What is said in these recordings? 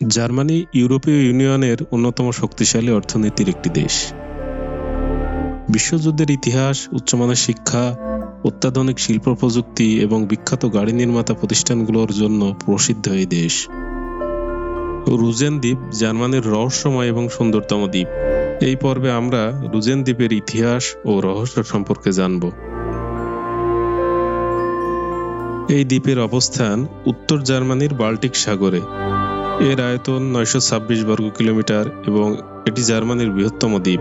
Germany ইউরোপীয় ইউনিয়নের অন্যতম শক্তিশালী অর্থনীতির একটি দেশ। বিশ্বযুদ্ধের ইতিহাস, উচ্চমানের শিক্ষা, অত্যাধুনিক শিল্প প্রযুক্তি এবং বিখ্যাত গাড়ি নির্মাতা প্রতিষ্ঠানগুলোর জন্য প্রসিদ্ধ এই দেশ। রুজেন দ্বীপ জার্মানির রহস্যময় এবং সুন্দরতম দ্বীপ। এই পর্বে আমরা রুজেন দ্বীপের ইতিহাস ও রহস্য সম্পর্কে জানব। এই দ্বীপের অবস্থান উত্তর জার্মানির বাল্টিক সাগরে। এর আয়তন নয়শো ছাব্বিশ বর্গ কিলোমিটার এবং এটি জার্মানির বৃহত্তম দ্বীপ।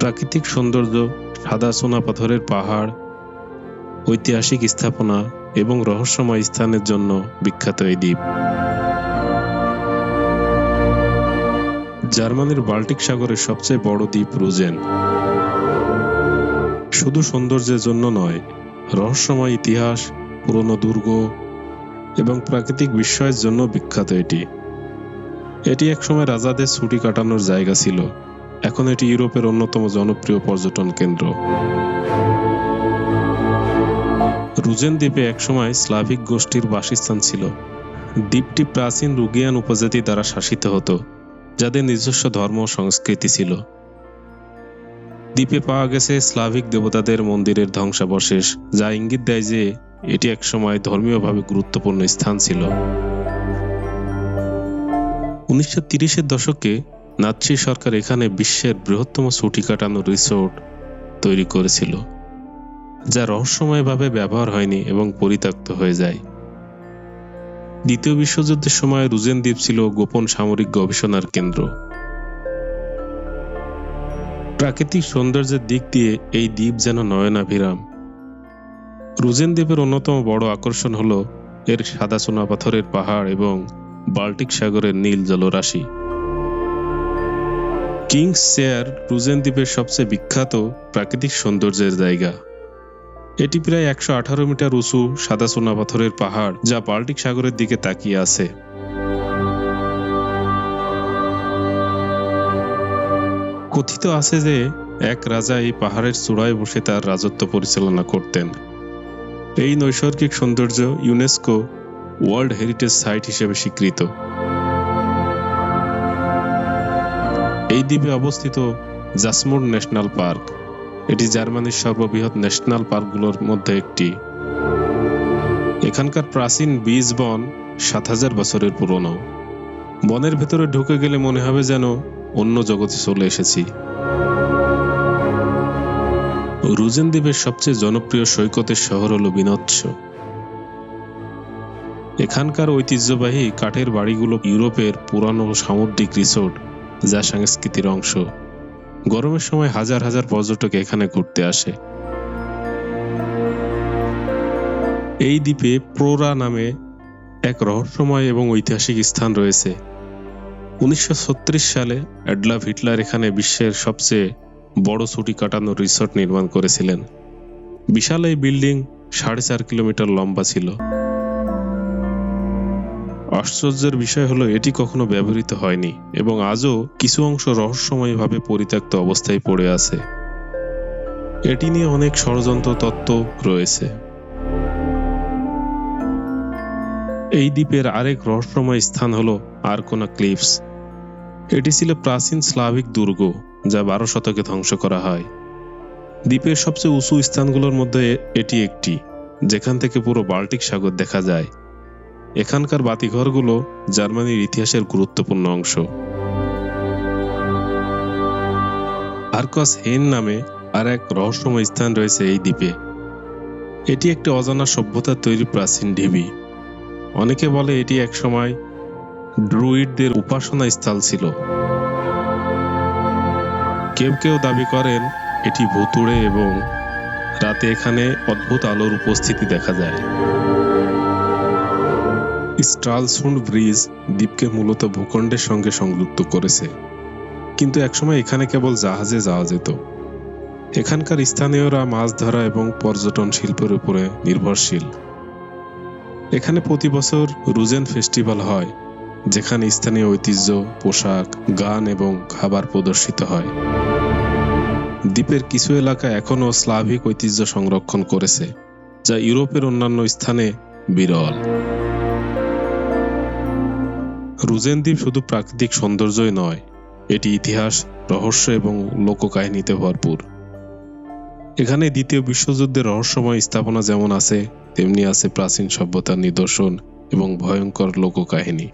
প্রাকৃতিক সৌন্দর্য, সাদা সোনা পাথরের পাহাড়, ঐতিহাসিক স্থাপনা এবং রহস্যময় স্থানের জন্য বিখ্যাত এই দ্বীপ। জার্মানির বাল্টিক সাগরের সবচেয়ে বড় দ্বীপ রুজেন। শুধু সৌন্দর্যের জন্য নয়, রহস্যময় ইতিহাস, পুরনো দুর্গ এবং প্রাকৃতিক বিস্ময়ের জন্য বিখ্যাত এটি। এটি একসময় রাজাদের ছুটি কাটানোর জায়গা ছিল। এখন এটি ইউরোপের অন্যতম জনপ্রিয় পর্যটন কেন্দ্র। রুজেন দ্বীপে একসময় স্লাভিক গোষ্ঠীর বাসস্থান ছিল। দ্বীপটি প্রাচীন রুগিয়ান উপজাতি দ্বারা শাসিত হতো, যাদের নিজস্ব ধর্ম সংস্কৃতি ছিল। দ্বীপে পাওয়া গেছে স্লাভিক দেবতাদের মন্দিরের ধ্বংসাবশেষ, যা ইঙ্গিত দেয় যে এটি একসময় ধর্মীয়ভাবে গুরুত্বপূর্ণ স্থান ছিল। উনিশশো তিরিশের দশকে নাৎসি সরকার এখানে বিশ্বের বৃহত্তম ছুটি কাটানো রিসোর্ট তৈরি করেছিল, যা রহস্যময়ভাবে ব্যবহার হয়নি এবং পরিত্যক্ত হয়ে যায়। দ্বিতীয় বিশ্বযুদ্ধের সময় রুজেন দ্বীপ ছিল গোপন সামরিক গবেষণার কেন্দ্র। প্রাকৃতিক সৌন্দর্যের দিক দিয়ে এই দ্বীপ যেন নয়নাভিরাম রুজেন দ্বীপের অন্যতম বড় আকর্ষণ হল এর সাদা সোনা পাথরের পাহাড় এবং বাল্টিক সাগরের নীল জলরাশি। কিংস চেয়ার রুজেন দ্বীপের সবচেয়ে বিখ্যাত প্রাকৃতিক সৌন্দর্যের জায়গা। এটি প্রায় একশো আঠারো মিটার উঁচু সাদা সোনা পাথরের পাহাড় যা বাল্টিক সাগরের দিকে তাকিয়ে আছে। কথিত আছে যে এক রাজা এই পাহাড়ের চূড়ায় বসে তার রাজত্ব পরিচালনা করতেন। এই নৈসর্গিক সৌন্দর্য ইউনেস্কো ওয়ার্ল্ড হেরিটেজ সাইট হিসেবে স্বীকৃত। এই দ্বীপে অবস্থিত জাসমুর ন্যাশনাল পার্ক। এটি জার্মানির সর্ববৃহৎ ন্যাশনাল পার্কগুলোর মধ্যে একটি। এখানকার প্রাচীন বীজ বন সাত হাজার বছরের পুরনো। বনের ভেতরে ঢুকে গেলে মনে হবে যেন অন্য জগতে চলে এসেছি। রুজেন দ্বীপের সবচেয়ে জনপ্রিয় সৈকতের শহর হল বিনৎস। এখানকার ঐতিহ্যবাহী কাঠের বাড়িগুলো ইউরোপের পুরানো সামুদ্রিক রিসোর্ট, যা সংস্কৃতির অংশ। গরমের সময় হাজার হাজার পর্যটক এখানে ঘুরতে আসে। এই দ্বীপে প্রোরা নামে এক রহস্যময় এবং ঐতিহাসিক স্থান রয়েছে। উনিশশো ছত্রিশ সালে অ্যাডলাভ হিটলার এখানে বিশ্বের সবচেয়ে বড় ছুটি কাটানোর রিসোর্ট নির্মাণ করেছিলেন। বিশাল এই বিল্ডিং সাড়ে চার কিলোমিটার লম্বা ছিল। আশ্চর্যের বিষয় হলো, এটি কখনো ব্যবহৃত হয়নি এবং আজও কিছু অংশ রহস্যময়ভাবে পরিত্যক্ত অবস্থায় পড়ে আছে। এটি নিয়ে অনেক ষড়যন্ত্র তত্ত্ব রয়েছে। এই দ্বীপের আরেক রহস্যময় স্থান হলো আরকোনা ক্লিপস এটি ছিল প্রাচীন স্লাভিক দুর্গ। যা বারো শতকে ধ্বংস করা হয়। দ্বীপের সবচেয়ে উঁচু স্থানগুলোর মধ্যে এটি একটি, যেখান থেকে পুরো বাল্টিক সাগর দেখা যায়। এখানকার বাতিঘরগুলো জার্মানির ইতিহাসের গুরুত্বপূর্ণ অংশ। আর্কস হেন নামে আর এক রহস্যময় স্থান রয়েছে এই দ্বীপে। এটি একটি অজানা সভ্যতার তৈরি প্রাচীন ঢিবি। অনেকে বলে এটি একসময় ড্রুইডদের উপাসনা স্থল ছিল। কেউ কেউ দাবি করেন এটি ভুতুড়ে এবং রাতে এখানে অদ্ভুত আলোর উপস্থিতি দেখা যায়। স্ট্রালসুন্ড ব্রিজ দ্বীপকে মূলত ভূখণ্ডের সঙ্গে সংযুক্ত করেছে। কিন্তু একসময় এখানে কেবল জাহাজে যাওয়া যেত। এখানকার স্থানীয়রা মাছ ধরা এবং পর্যটন শিল্পের উপরে নির্ভরশীল। এখানে প্রতি বছর রুজেন ফেস্টিভ্যাল হয়, যেখানে স্থানীয় ঐতিহ্য, পোশাক, গান এবং খাবার প্রদর্শিত হয়। দ্বীপের কিছু এলাকা এখনও স্লাভিক ঐতিহ্য সংরক্ষণ করেছে, যা ইউরোপের অন্যান্য স্থানে বিরল। রুজেন দ্বীপ শুধু প্রাকৃতিক সৌন্দর্যই নয়, এটি ইতিহাস, রহস্য এবং লোককাহিনীতে ভরপুর। এখানে দ্বিতীয় বিশ্বযুদ্ধের রহস্যময় স্থাপনা যেমন আছে, তেমনি আছে প্রাচীন সভ্যতার নিদর্শন এবং ভয়ঙ্কর লোককাহিনী।